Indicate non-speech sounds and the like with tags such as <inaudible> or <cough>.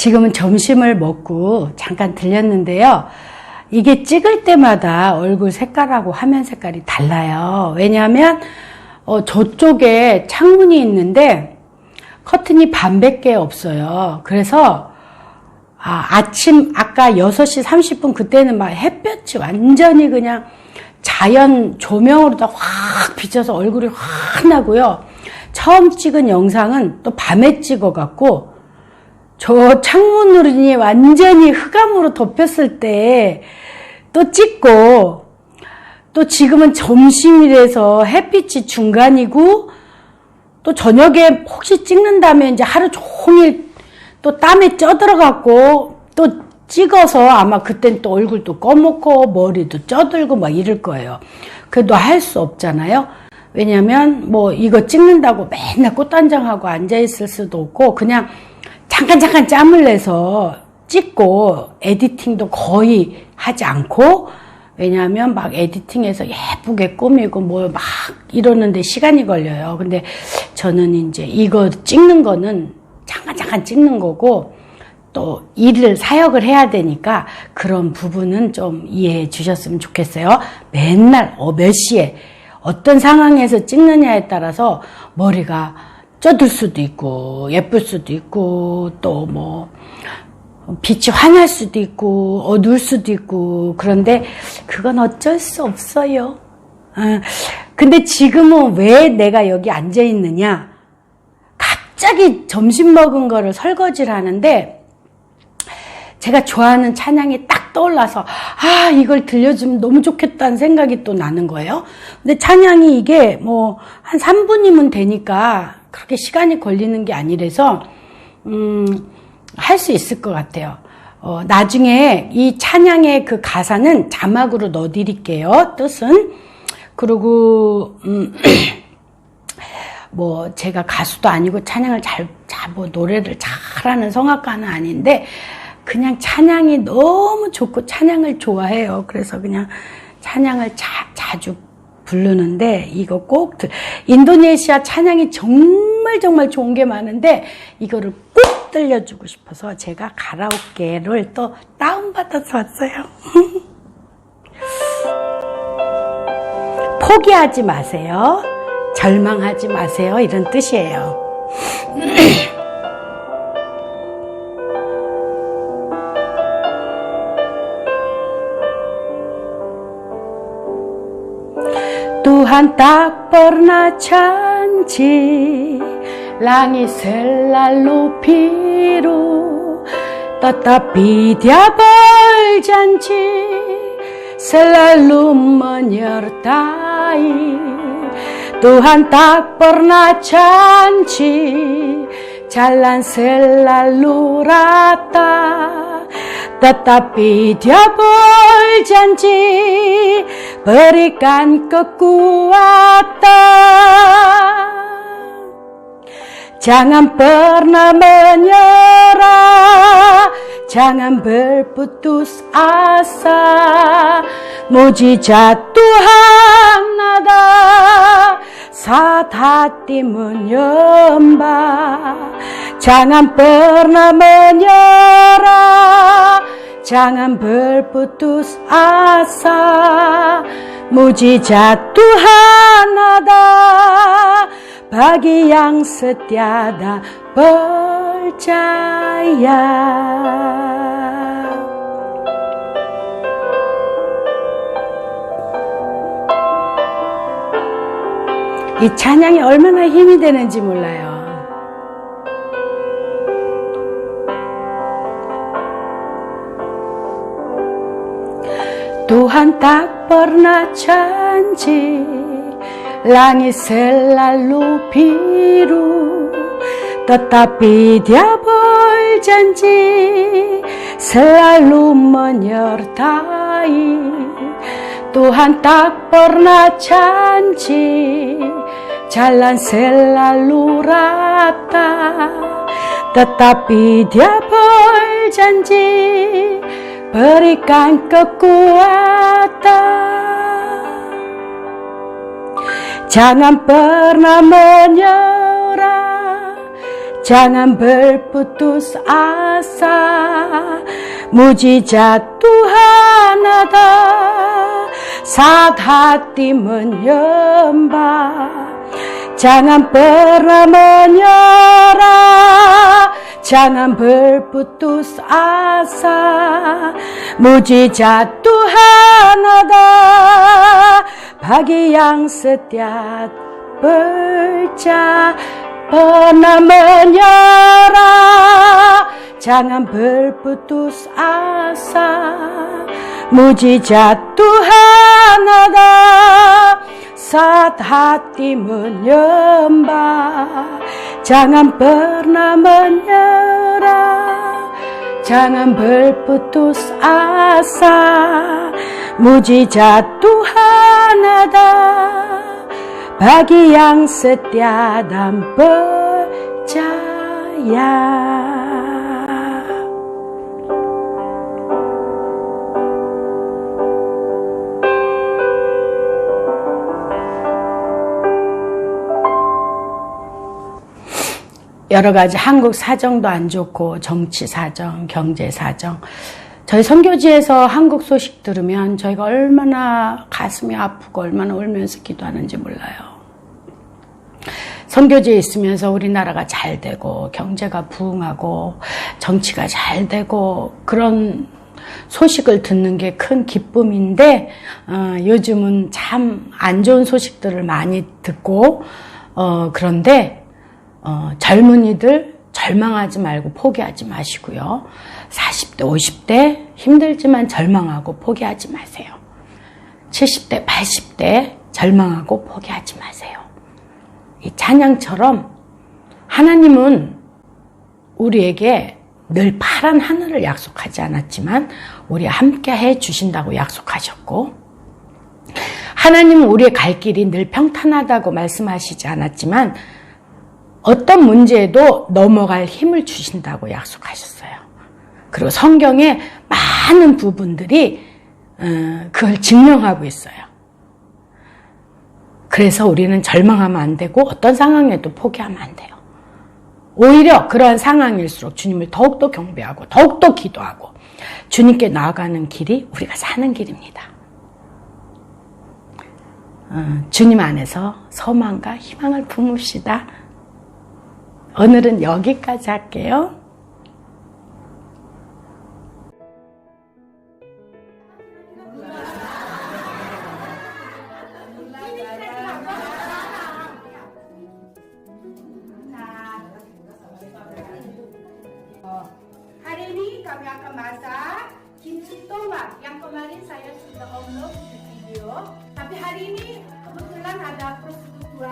지금은 점심을 먹고 잠깐 들렸는데요. 이게 찍을 때마다 얼굴 색깔하고 화면 색깔이 달라요. 왜냐하면 어, 저쪽에 창문이 있는데 커튼이 반밖에 없어요. 그래서 아, 아침 아까 6시 30분 그때는 막 햇볕이 완전히 그냥 자연 조명으로 다 확 비춰서 얼굴이 확 나고요. 처음 찍은 영상은 또 밤에 찍어갖고 저 창문으로 완전히 흑암으로 덮였을 때 또 찍고 또 지금은 점심이라서 햇빛이 중간이고 또 저녁에 혹시 찍는다면 이제 하루 종일 또 땀에 쪄들어갖고 또 찍어서 아마 그땐 또 얼굴도 꺼먹고 머리도 쪄들고 막 이럴 거예요. 그래도 할 수 없잖아요. 왜냐면 뭐 이거 찍는다고 맨날 꽃단장하고 앉아있을 수도 없고 그냥 잠깐 잠깐 짬을 내서 찍고 에디팅도 거의 하지 않고 왜냐하면 막 에디팅해서 예쁘게 꾸미고 뭐 막 이러는데 시간이 걸려요. 근데 저는 이제 이거 찍는 거는 잠깐 잠깐 찍는 거고 또 일을 사역을 해야 되니까 그런 부분은 좀 이해해 주셨으면 좋겠어요. 맨날 어 몇 시에 어떤 상황에서 찍느냐에 따라서 머리가 쪄들 수도 있고 예쁠 수도 있고 또 뭐 빛이 환할 수도 있고 어두울 수도 있고 그런데 그건 어쩔 수 없어요. 아, 근데 지금은 왜 내가 여기 앉아 있느냐? 갑자기 점심 먹은 거를 설거지를 하는데 제가 좋아하는 찬양이 딱 떠올라서 아 이걸 들려주면 너무 좋겠다는 생각이 또 나는 거예요. 근데 찬양이 이게 뭐 한 3분이면 되니까 그렇게 시간이 걸리는 게 아니라서 음, 할 수 있을 것 같아요. 어, 나중에 이 찬양의 그 가사는 자막으로 넣어드릴게요. 뜻은 그리고 음, <clears throat> 뭐 제가 가수도 아니고 찬양을 잘, 잘뭐 노래를 잘하는 성악가는 아닌데 그냥 찬양이 너무 좋고 찬양을 좋아해요. 그래서 그냥 찬양을 자, 자주 부르는데 이거 꼭 들, 인도네시아 찬양이 정말 정말 좋은 게 많은데 이거를 꼭 들려주고 싶어서 제가 가라오케를 또 다운받아서 왔어요. <laughs> 포기하지 마세요. 절망하지 마세요. 이런 뜻이에요. <clears throat> Tuhan tak pernah janji Langit selalu biru Tetapi dia berjanji Selalu menyertai. Tuhan tak pernah janji Jalan selalu rata Tetapi dia berjanji Berikan kekuatan. Jangan pernah menyerah Jangan berputus asa. Mujizat Tuhan ada Saat hati menyembah. Jangan pernah menyerah Tuhan ada Bagi yang setia dan percaya 이 찬양이 얼마나 힘이 되는지 몰라요. Tuhan tak pernah janji Langit selalu biru Tetapi dia berjanji Selalu menyertai. Tuhan tak pernah janji Jalan selalu rata Tetapi dia berjanji Berikan kekuatan Jangan pernah menyerah Jangan berputus asa Mujizat Tuhan ada Saat hati menyembah Jangan pernah menyerah Ada Bagi yang setia percaya pernah menyerah Jangan berputus asa Mujizat Tuhan ada Saat hati menyembah Jangan pernah menyerah. Jangan berputus asa. Mujizat Tuhan ada. Bagi yang setia dan percaya. 여러 가지 한국 사정도 안 좋고 정치 사정, 경제 사정. 저희 선교지에서 한국 소식 들으면 저희가 얼마나 가슴이 아프고 얼마나 울면서 기도하는지 몰라요. 선교지에 있으면서 우리나라가 잘 되고 경제가 부흥하고 정치가 잘 되고 그런 소식을 듣는 게 큰 기쁨인데 어, 요즘은 참 안 좋은 소식들을 많이 듣고 어, 그런데 어, 젊은이들 절망하지 말고 포기하지 마시고요. 40대, 50대 힘들지만 절망하고 포기하지 마세요. 70대, 80대 절망하고 포기하지 마세요. 이 찬양처럼 하나님은 우리에게 늘 파란 하늘을 약속하지 않았지만 우리 함께 해 주신다고 약속하셨고 하나님은 우리의 갈 길이 늘 평탄하다고 말씀하시지 않았지만 어떤 문제에도 넘어갈 힘을 주신다고 약속하셨어요. 그리고 성경의 많은 부분들이 어, 그걸 증명하고 있어요. 그래서 우리는 절망하면 안 되고 어떤 상황에도 포기하면 안 돼요. 오히려 그러한 상황일수록 주님을 더욱더 경배하고 더욱더 기도하고 주님께 나아가는 길이 우리가 사는 길입니다. 어, 주님 안에서 소망과 희망을 품읍시다. 오늘은 여기까지 할게요. Hari ini kami akan masak kimchi tomat yang kemarin saya sudah upload di video. Tapi hari ini kebetulan ada proses